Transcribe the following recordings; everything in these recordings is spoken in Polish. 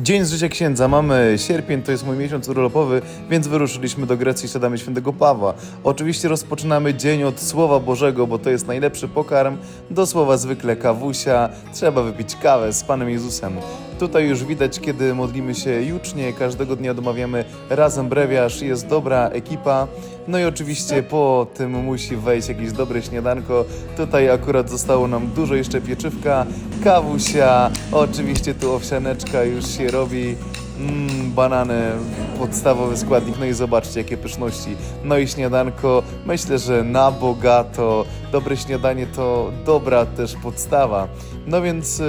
Dzień z życia księdza. Mamy sierpień, to jest mój miesiąc urlopowy, więc wyruszyliśmy do Grecji, siadamy świętego Pawła. Oczywiście rozpoczynamy dzień od Słowa Bożego, bo to jest najlepszy pokarm. Do słowa zwykle kawusia, trzeba wypić kawę z Panem Jezusem. Tutaj już widać, kiedy modlimy się jucznie, każdego dnia domawiamy razem brewiarz, jest dobra ekipa. No i oczywiście po tym musi wejść jakieś dobre śniadanko. Tutaj akurat zostało nam dużo jeszcze pieczywka, kawusia, oczywiście tu owsianeczka już się robi. Mm, banany, podstawowy składnik, no i zobaczcie jakie pyszności. No i śniadanko, myślę, że na bogato. Dobre śniadanie to dobra też podstawa. No więc y,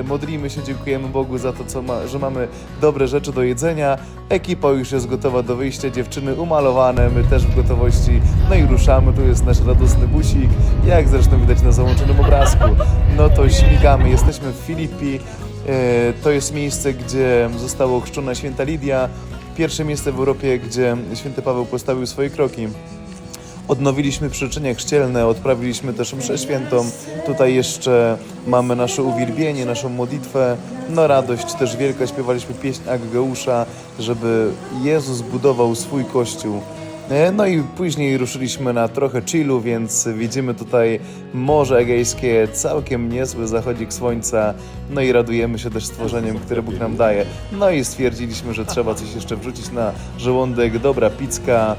y, modlimy się, dziękujemy Bogu za to, co ma, że mamy dobre rzeczy do jedzenia. Ekipa już jest gotowa do wyjścia, dziewczyny umalowane, my też w gotowości. No i ruszamy, tu jest nasz radosny busik, jak zresztą widać na załączonym obrazku. No to śmigamy, jesteśmy w Filipii. E, To jest miejsce, gdzie została ochrzczona święta Lidia. Pierwsze miejsce w Europie, gdzie święty Paweł postawił swoje kroki. Odnowiliśmy przyrzeczenia chrzcielne, odprawiliśmy też mszę świętą. Tutaj jeszcze mamy nasze uwielbienie, naszą modlitwę. No radość też wielka, śpiewaliśmy pieśń Aggeusza, żeby Jezus budował swój Kościół. E, No i później ruszyliśmy na trochę chillu, więc widzimy tutaj Morze Egejskie, całkiem niezły zachodzik słońca, no i radujemy się też stworzeniem, które Bóg nam daje. No i stwierdziliśmy, że trzeba coś jeszcze wrzucić na żołądek, dobra pizka,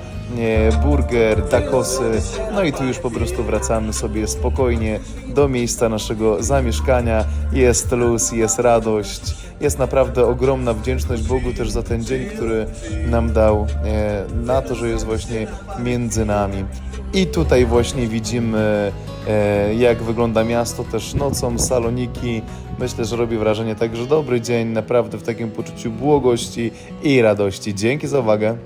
burger, takosy, no i tu już po prostu wracamy sobie spokojnie do miejsca naszego zamieszkania. Jest luz, jest radość, jest naprawdę ogromna wdzięczność Bogu też za ten dzień, który nam dał, e, na to, że jest właśnie między nami. I tutaj właśnie widzimy, e, jak wygląda miasto też nocą, Saloniki. Myślę, że robi wrażenie także dobry dzień, naprawdę w takim poczuciu błogości i radości. Dzięki za uwagę.